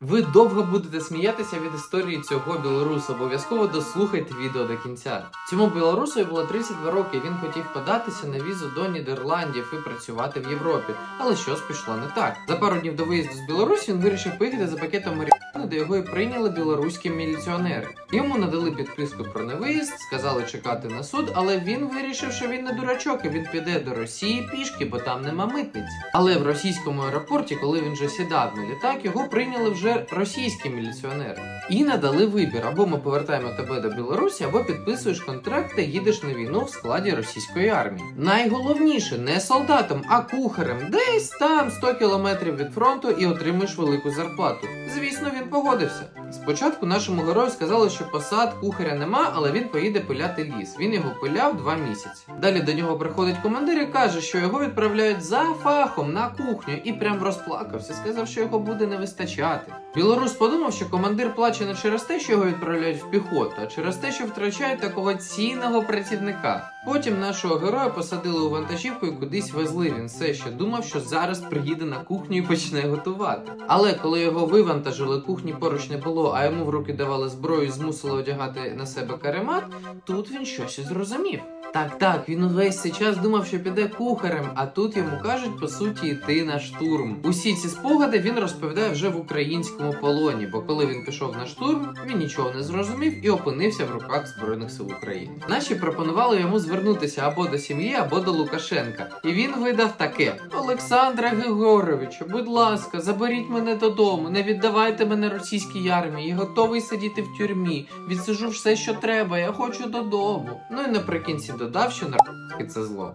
Ви довго будете сміятися від історії цього білоруса. Обов'язково дослухайте відео до кінця. Цьому білорусові було 32 роки. Він хотів податися на візу до Нідерландів і працювати в Європі. Але щось пішло не так. За пару днів до виїзду з Білорусі він вирішив поїхати за пакетом маріхуани, де його і прийняли білоруські міліціонери. Йому надали підписку про невиїзд, сказали чекати на суд, але він вирішив, що він не дурачок, і він піде до Росії пішки, бо там нема митниць. Але в російському аеропорті, коли він вже сідав на літак, його прийняли вже російські міліціонери і надали вибір: або ми повертаємо тебе до Білорусі, або підписуєш контракт та їдеш на війну в складі російської армії. Найголовніше не солдатом, а кухарем, десь там 100 кілометрів від фронту і отримуєш велику зарплату. Звісно, він погодився. Спочатку нашому герою сказали, що посад кухаря нема, але він поїде пиляти ліс. Він його пиляв два місяці. Далі до нього приходить командир і каже, що його відправляють за фахом на кухню, і прям розплакався. Сказав, що його буде не вистачати. Білорус подумав, що командир плаче не через те, що його відправляють в піхоту, а через те, що втрачають такого цінного працівника. Потім нашого героя посадили у вантажівку і кудись везли. Він все ще думав, що зараз приїде на кухню і почне готувати. Але коли його вивантажили, кухні поруч не було, а йому в руки давали зброю і змусили одягати на себе каремат, тут він щось і зрозумів. Так, так, він увесь цей час думав, що піде кухарем, а тут йому кажуть по суті йти на штурм. Усі ці спогади він розповідає вже в українському полоні, бо коли він пішов на штурм, він нічого не зрозумів і опинився в руках Збройних сил України. Наші пропонували йому звернутися або до сім'ї, або до Лукашенка. І він видав таке: Олександра Григоровичу, будь ласка, заберіть мене додому, не віддавайте мене російській армії. Готовий сидіти в тюрмі. Відсижу все, що треба. Я хочу додому. Ну і наприкінці додав, що наркотики – це зло.